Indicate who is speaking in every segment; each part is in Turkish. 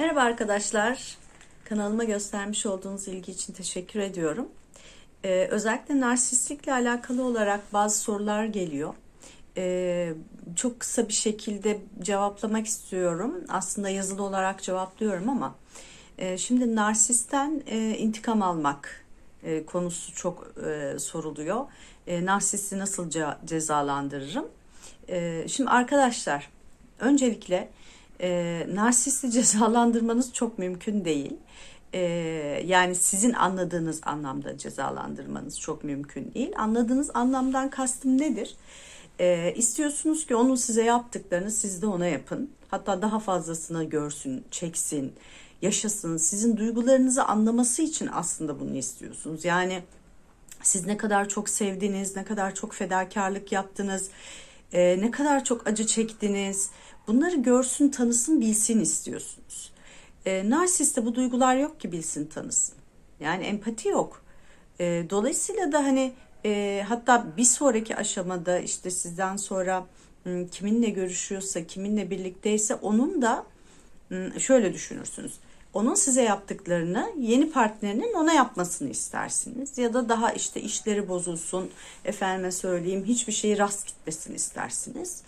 Speaker 1: Merhaba arkadaşlar. Kanalıma göstermiş olduğunuz ilgi için teşekkür ediyorum. Ee, özellikle narsistlikle alakalı olarak bazı sorular geliyor. Ee, çok kısa bir şekilde cevaplamak istiyorum. Aslında yazılı olarak cevaplıyorum ama e, şimdi narsisten e, intikam almak e, konusu çok e, soruluyor. E, narsisti nasıl ce- cezalandırırım? E, şimdi arkadaşlar öncelikle e, narsisti cezalandırmanız çok mümkün değil. E, yani sizin anladığınız anlamda cezalandırmanız çok mümkün değil. Anladığınız anlamdan kastım nedir? E, istiyorsunuz ki onun size yaptıklarını siz de ona yapın. Hatta daha fazlasını görsün, çeksin, yaşasın. Sizin duygularınızı anlaması için aslında bunu istiyorsunuz. Yani siz ne kadar çok sevdiniz, ne kadar çok fedakarlık yaptınız, e, ne kadar çok acı çektiniz. Bunları görsün, tanısın, bilsin istiyorsunuz. E, narsiste bu duygular yok ki bilsin, tanısın. Yani empati yok. E, dolayısıyla da hani e, hatta bir sonraki aşamada işte sizden sonra m, kiminle görüşüyorsa, kiminle birlikteyse onun da m, şöyle düşünürsünüz. Onun size yaptıklarını yeni partnerinin ona yapmasını istersiniz. Ya da daha işte işleri bozulsun, efendime söyleyeyim hiçbir şeyi rast gitmesini istersiniz.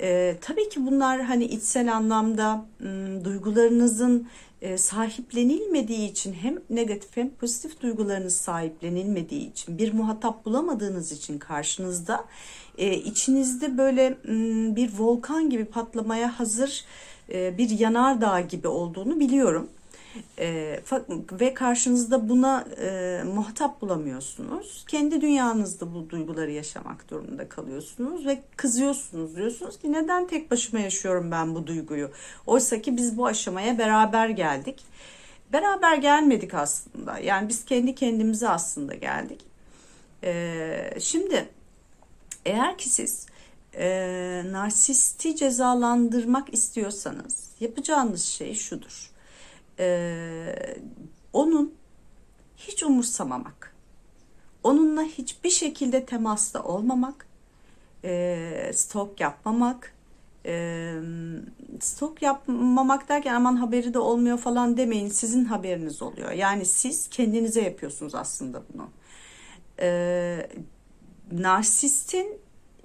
Speaker 1: Ee, tabii ki bunlar hani içsel anlamda m, duygularınızın e, sahiplenilmediği için hem negatif hem pozitif duygularınız sahiplenilmediği için bir muhatap bulamadığınız için karşınızda e, içinizde böyle m, bir volkan gibi patlamaya hazır e, bir yanardağ gibi olduğunu biliyorum. E, ve karşınızda buna e, muhatap bulamıyorsunuz. Kendi dünyanızda bu duyguları yaşamak durumunda kalıyorsunuz ve kızıyorsunuz. Diyorsunuz ki neden tek başıma yaşıyorum ben bu duyguyu? Oysa ki biz bu aşamaya beraber geldik. Beraber gelmedik aslında. Yani biz kendi kendimize aslında geldik. E, şimdi eğer ki siz e, narsisti cezalandırmak istiyorsanız yapacağınız şey şudur. E, onun hiç umursamamak, onunla hiçbir şekilde temasta olmamak, e, stok yapmamak, e, stok yapmamak derken aman haberi de olmuyor falan demeyin sizin haberiniz oluyor. Yani siz kendinize yapıyorsunuz aslında bunu. E, narsistin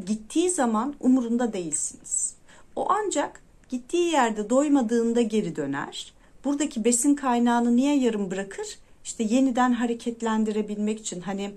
Speaker 1: gittiği zaman umurunda değilsiniz. O ancak gittiği yerde doymadığında geri döner. Buradaki besin kaynağını niye yarım bırakır? İşte yeniden hareketlendirebilmek için hani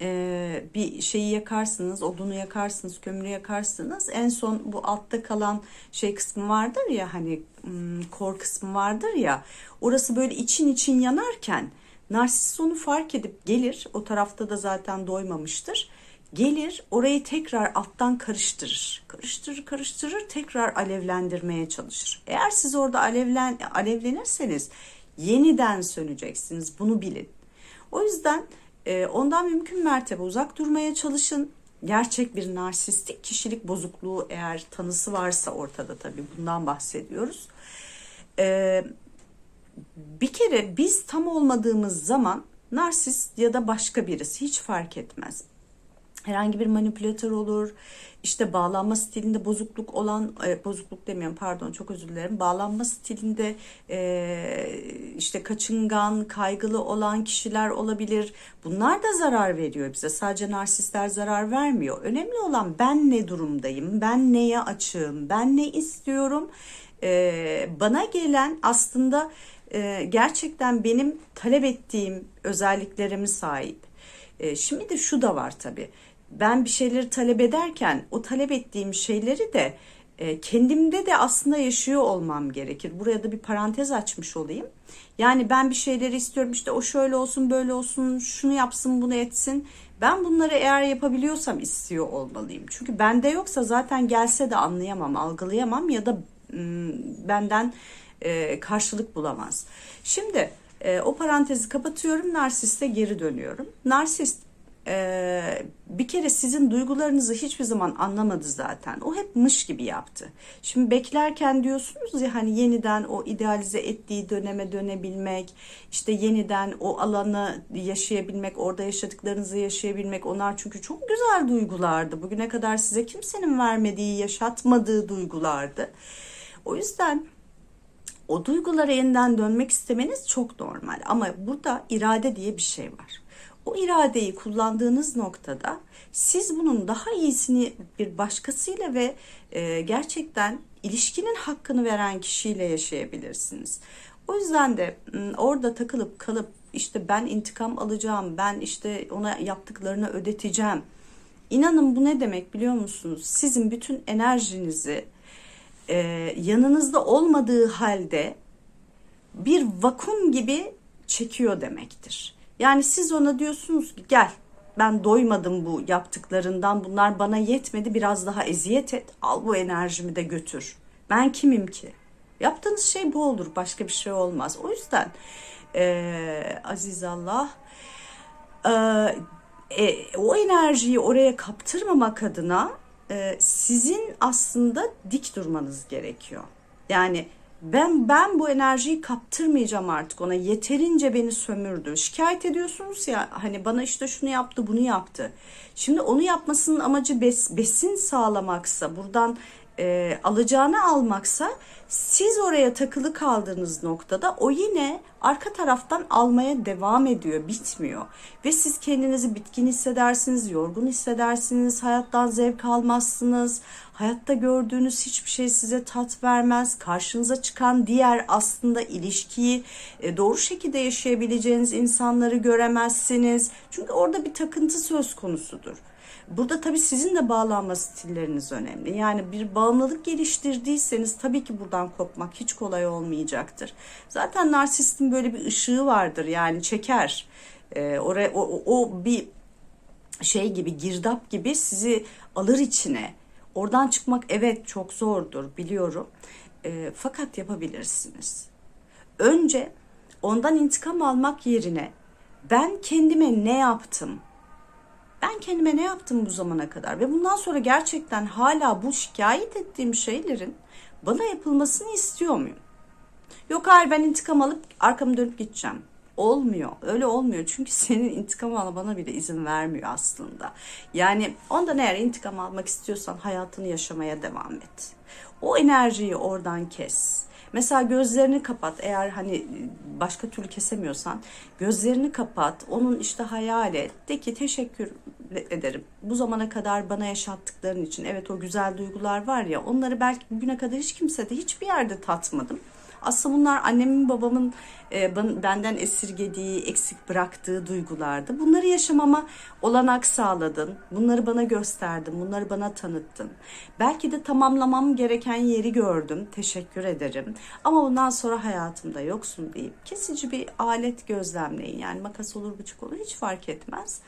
Speaker 1: e, bir şeyi yakarsınız, odunu yakarsınız, kömürü yakarsınız. En son bu altta kalan şey kısmı vardır ya hani hmm, kor kısmı vardır ya. Orası böyle için için yanarken narsist onu fark edip gelir. O tarafta da zaten doymamıştır gelir orayı tekrar alttan karıştırır. Karıştırır karıştırır tekrar alevlendirmeye çalışır. Eğer siz orada alevlen, alevlenirseniz yeniden söneceksiniz bunu bilin. O yüzden e, ondan mümkün mertebe uzak durmaya çalışın. Gerçek bir narsistik kişilik bozukluğu eğer tanısı varsa ortada tabii bundan bahsediyoruz. E, bir kere biz tam olmadığımız zaman narsist ya da başka birisi hiç fark etmez herhangi bir manipülatör olur. İşte bağlanma stilinde bozukluk olan e, bozukluk demiyorum pardon çok özür dilerim. Bağlanma stilinde e, işte kaçıngan, kaygılı olan kişiler olabilir. Bunlar da zarar veriyor bize. Sadece narsistler zarar vermiyor. Önemli olan ben ne durumdayım? Ben neye açığım? Ben ne istiyorum? E, bana gelen aslında e, gerçekten benim talep ettiğim özelliklerimi sahip. E, şimdi de şu da var tabii ben bir şeyleri talep ederken o talep ettiğim şeyleri de e, kendimde de aslında yaşıyor olmam gerekir. Buraya da bir parantez açmış olayım. Yani ben bir şeyleri istiyorum işte o şöyle olsun böyle olsun şunu yapsın bunu etsin. Ben bunları eğer yapabiliyorsam istiyor olmalıyım. Çünkü bende yoksa zaten gelse de anlayamam, algılayamam ya da benden e, karşılık bulamaz. Şimdi e, o parantezi kapatıyorum, narsiste geri dönüyorum. Narsist ee, bir kere sizin duygularınızı hiçbir zaman anlamadı zaten. O hep mış gibi yaptı. Şimdi beklerken diyorsunuz ya hani yeniden o idealize ettiği döneme dönebilmek, işte yeniden o alanı yaşayabilmek, orada yaşadıklarınızı yaşayabilmek. Onlar çünkü çok güzel duygulardı. Bugüne kadar size kimsenin vermediği, yaşatmadığı duygulardı. O yüzden o duygulara yeniden dönmek istemeniz çok normal. Ama burada irade diye bir şey var. O iradeyi kullandığınız noktada siz bunun daha iyisini bir başkasıyla ve e, gerçekten ilişkinin hakkını veren kişiyle yaşayabilirsiniz. O yüzden de orada takılıp kalıp işte ben intikam alacağım, ben işte ona yaptıklarını ödeteceğim. İnanın bu ne demek biliyor musunuz? Sizin bütün enerjinizi e, yanınızda olmadığı halde bir vakum gibi çekiyor demektir. Yani siz ona diyorsunuz ki gel ben doymadım bu yaptıklarından bunlar bana yetmedi biraz daha eziyet et al bu enerjimi de götür. Ben kimim ki? Yaptığınız şey bu olur başka bir şey olmaz. O yüzden e, Aziz Allah e, e, o enerjiyi oraya kaptırmamak adına e, sizin aslında dik durmanız gerekiyor. Yani ben ben bu enerjiyi kaptırmayacağım artık ona yeterince beni sömürdü. Şikayet ediyorsunuz ya hani bana işte şunu yaptı bunu yaptı. Şimdi onu yapmasının amacı bes, besin sağlamaksa buradan e, alacağını almaksa siz oraya takılı kaldığınız noktada o yine arka taraftan almaya devam ediyor, bitmiyor. Ve siz kendinizi bitkin hissedersiniz, yorgun hissedersiniz, hayattan zevk almazsınız. Hayatta gördüğünüz hiçbir şey size tat vermez. Karşınıza çıkan diğer aslında ilişkiyi e, doğru şekilde yaşayabileceğiniz insanları göremezsiniz. Çünkü orada bir takıntı söz konusudur. Burada tabii sizin de bağlanma stilleriniz önemli. Yani bir bağımlılık geliştirdiyseniz tabii ki buradan kopmak hiç kolay olmayacaktır. Zaten narsistin böyle bir ışığı vardır yani çeker. Ee, oraya o, o bir şey gibi girdap gibi sizi alır içine. Oradan çıkmak evet çok zordur biliyorum. Ee, fakat yapabilirsiniz. Önce ondan intikam almak yerine ben kendime ne yaptım? Ben kendime ne yaptım bu zamana kadar ve bundan sonra gerçekten hala bu şikayet ettiğim şeylerin bana yapılmasını istiyor muyum? Yok hayır ben intikam alıp arkamı dönüp gideceğim. Olmuyor. Öyle olmuyor. Çünkü senin intikam almana bile izin vermiyor aslında. Yani ondan eğer intikam almak istiyorsan hayatını yaşamaya devam et. O enerjiyi oradan kes. Mesela gözlerini kapat. Eğer hani başka türlü kesemiyorsan gözlerini kapat. Onun işte hayal et. De ki teşekkür ederim. Bu zamana kadar bana yaşattıkların için. Evet o güzel duygular var ya onları belki bugüne kadar hiç kimse de hiçbir yerde tatmadım aslında bunlar annemin babamın e, benden esirgediği, eksik bıraktığı duygulardı. Bunları yaşamama olanak sağladın. Bunları bana gösterdin. Bunları bana tanıttın. Belki de tamamlamam gereken yeri gördüm. Teşekkür ederim. Ama bundan sonra hayatımda yoksun deyip kesici bir alet gözlemleyin. Yani makas olur, bıçak olur hiç fark etmez.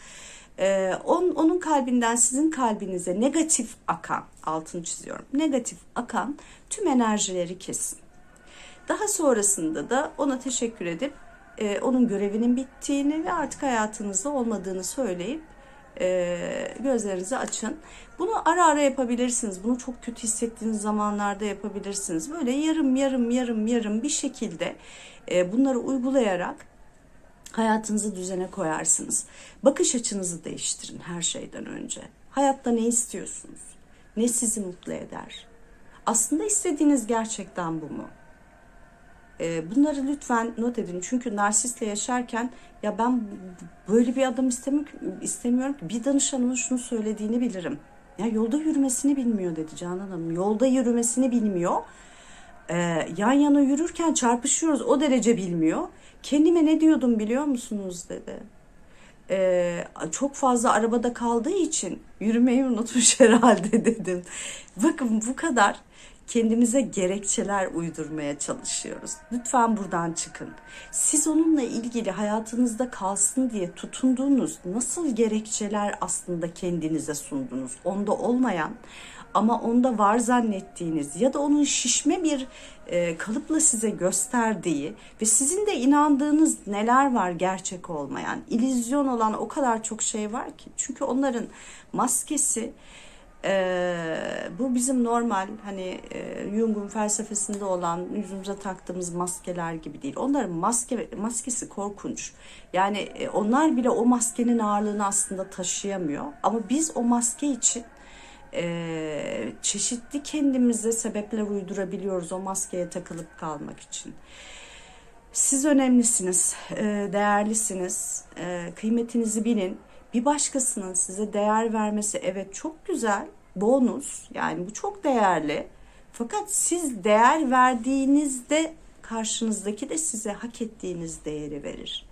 Speaker 1: Ee, onun, onun kalbinden sizin kalbinize negatif akan, altını çiziyorum, negatif akan tüm enerjileri kesin. Daha sonrasında da ona teşekkür edip e, onun görevinin bittiğini ve artık hayatınızda olmadığını söyleyip e, gözlerinizi açın. Bunu ara ara yapabilirsiniz. Bunu çok kötü hissettiğiniz zamanlarda yapabilirsiniz. Böyle yarım yarım yarım yarım bir şekilde e, bunları uygulayarak hayatınızı düzene koyarsınız. Bakış açınızı değiştirin her şeyden önce. Hayatta ne istiyorsunuz? Ne sizi mutlu eder? Aslında istediğiniz gerçekten bu mu? Ee, bunları lütfen not edin. Çünkü narsistle yaşarken ya ben böyle bir adam istemiyorum, ki. Bir danışanımın şunu söylediğini bilirim. Ya yolda yürümesini bilmiyor dedi Canan Hanım. Yolda yürümesini bilmiyor. Ee, yan yana yürürken çarpışıyoruz. O derece bilmiyor. Kendime ne diyordum biliyor musunuz dedi. Ee, çok fazla arabada kaldığı için yürümeyi unutmuş herhalde dedim. Bakın bu kadar kendimize gerekçeler uydurmaya çalışıyoruz. Lütfen buradan çıkın. Siz onunla ilgili hayatınızda kalsın diye tutunduğunuz nasıl gerekçeler aslında kendinize sundunuz? Onda olmayan ama onda var zannettiğiniz ya da onun şişme bir e, kalıpla size gösterdiği ve sizin de inandığınız neler var gerçek olmayan, ilizyon olan o kadar çok şey var ki. Çünkü onların maskesi ee, bu bizim normal hani e, Jung'un felsefesinde olan yüzümüze taktığımız maskeler gibi değil. Onların maske maskesi korkunç. Yani e, onlar bile o maskenin ağırlığını aslında taşıyamıyor. Ama biz o maske için e, çeşitli kendimize sebepler uydurabiliyoruz o maskeye takılıp kalmak için. Siz önemlisiniz, e, değerlisiniz, e, kıymetinizi bilin. Bir başkasının size değer vermesi evet çok güzel, bonus yani bu çok değerli. Fakat siz değer verdiğinizde karşınızdaki de size hak ettiğiniz değeri verir.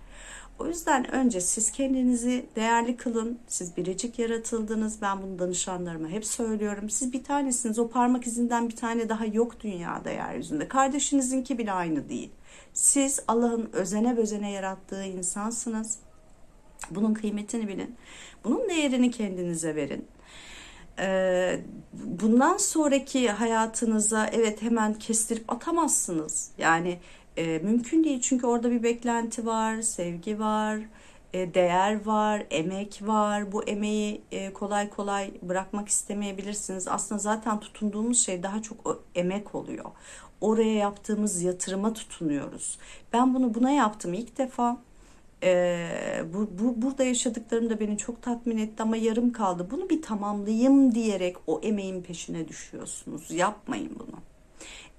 Speaker 1: O yüzden önce siz kendinizi değerli kılın. Siz biricik yaratıldınız. Ben bunu danışanlarıma hep söylüyorum. Siz bir tanesiniz. O parmak izinden bir tane daha yok dünyada yeryüzünde. Kardeşinizinki bile aynı değil. Siz Allah'ın özene bezene yarattığı insansınız. Bunun kıymetini bilin. Bunun değerini kendinize verin. Ee, bundan sonraki hayatınıza evet hemen kestirip atamazsınız. Yani e, mümkün değil çünkü orada bir beklenti var, sevgi var, e, değer var, emek var. Bu emeği e, kolay kolay bırakmak istemeyebilirsiniz. Aslında zaten tutunduğumuz şey daha çok o emek oluyor. Oraya yaptığımız yatırıma tutunuyoruz. Ben bunu buna yaptım ilk defa. Ee, bu, bu burada yaşadıklarım da beni çok tatmin etti ama yarım kaldı. Bunu bir tamamlayayım diyerek o emeğin peşine düşüyorsunuz. Yapmayın bunu.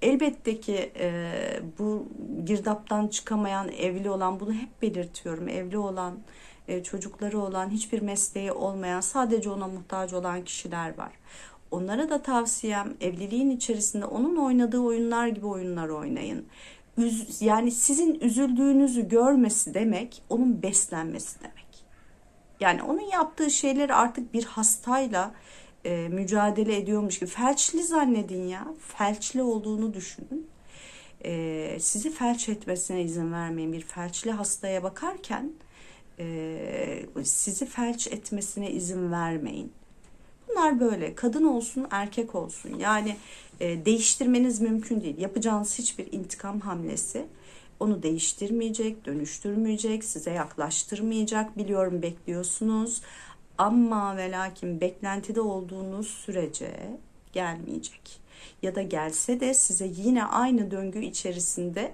Speaker 1: Elbette ki e, bu girdaptan çıkamayan, evli olan, bunu hep belirtiyorum. Evli olan, e, çocukları olan, hiçbir mesleği olmayan, sadece ona muhtaç olan kişiler var. Onlara da tavsiyem evliliğin içerisinde onun oynadığı oyunlar gibi oyunlar oynayın. Üz, yani sizin üzüldüğünüzü görmesi demek onun beslenmesi demek. Yani onun yaptığı şeyleri artık bir hastayla e, mücadele ediyormuş gibi. Felçli zannedin ya. Felçli olduğunu düşünün. E, sizi felç etmesine izin vermeyin. Bir felçli hastaya bakarken e, sizi felç etmesine izin vermeyin. Bunlar böyle. Kadın olsun, erkek olsun. Yani e, değiştirmeniz mümkün değil. Yapacağınız hiçbir intikam hamlesi onu değiştirmeyecek, dönüştürmeyecek, size yaklaştırmayacak. Biliyorum bekliyorsunuz. Ama ve lakin beklentide olduğunuz sürece gelmeyecek. Ya da gelse de size yine aynı döngü içerisinde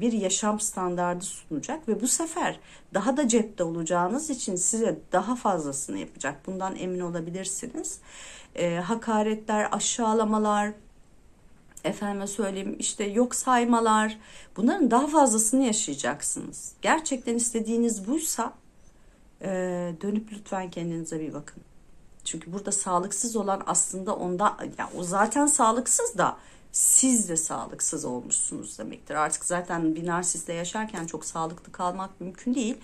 Speaker 1: bir yaşam standardı sunacak ve bu sefer daha da cepte olacağınız için size daha fazlasını yapacak. Bundan emin olabilirsiniz. E, hakaretler, aşağılamalar, efendime söyleyeyim işte yok saymalar bunların daha fazlasını yaşayacaksınız. Gerçekten istediğiniz buysa e, dönüp lütfen kendinize bir bakın. Çünkü burada sağlıksız olan aslında onda yani o zaten sağlıksız da siz de sağlıksız olmuşsunuz demektir. Artık zaten bir narsistle yaşarken çok sağlıklı kalmak mümkün değil.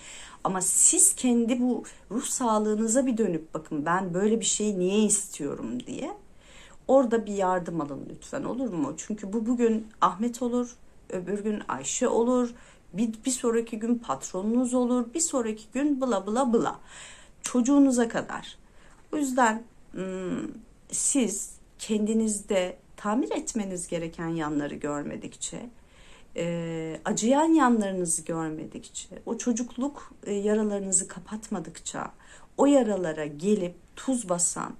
Speaker 1: Ama siz kendi bu ruh sağlığınıza bir dönüp bakın ben böyle bir şeyi niye istiyorum diye. Orada bir yardım alın lütfen olur mu? Çünkü bu bugün Ahmet olur, öbür gün Ayşe olur, bir, bir sonraki gün patronunuz olur, bir sonraki gün bla bla bla. Çocuğunuza kadar. O yüzden hmm, siz kendinizde tamir etmeniz gereken yanları görmedikçe, e, acıyan yanlarınızı görmedikçe, o çocukluk e, yaralarınızı kapatmadıkça, o yaralara gelip tuz basan,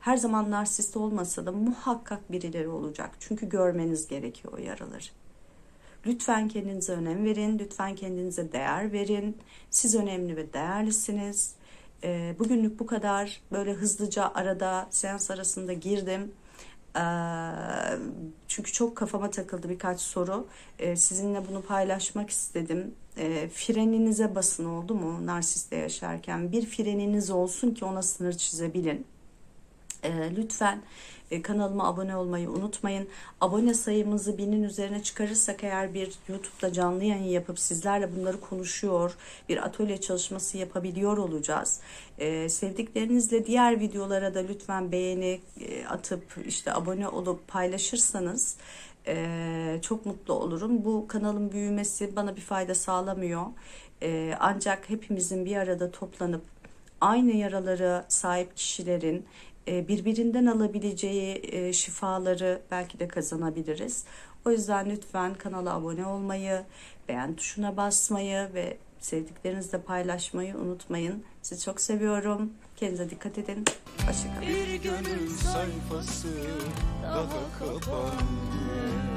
Speaker 1: her zaman narsist olmasa da muhakkak birileri olacak. Çünkü görmeniz gerekiyor o yaraları. Lütfen kendinize önem verin, lütfen kendinize değer verin. Siz önemli ve değerlisiniz. E, bugünlük bu kadar. Böyle hızlıca arada seans arasında girdim. Çünkü çok kafama takıldı birkaç soru. Sizinle bunu paylaşmak istedim. Freninize basın oldu mu narsiste yaşarken? Bir freniniz olsun ki ona sınır çizebilin. Lütfen e, kanalıma abone olmayı unutmayın. Abone sayımızı binin üzerine çıkarırsak eğer bir YouTube'da canlı yayın yapıp sizlerle bunları konuşuyor, bir atölye çalışması yapabiliyor olacağız. Ee, sevdiklerinizle diğer videolara da lütfen beğeni e, atıp işte abone olup paylaşırsanız e, çok mutlu olurum. Bu kanalın büyümesi bana bir fayda sağlamıyor. Ancak hepimizin bir arada toplanıp aynı yaraları sahip kişilerin birbirinden alabileceği e, şifaları belki de kazanabiliriz. O yüzden lütfen kanala abone olmayı, beğen tuşuna basmayı ve sevdiklerinizle paylaşmayı unutmayın. Sizi çok seviyorum. Kendinize dikkat edin. Hoşçakalın.
Speaker 2: Bir gönül sayfası daha kapandı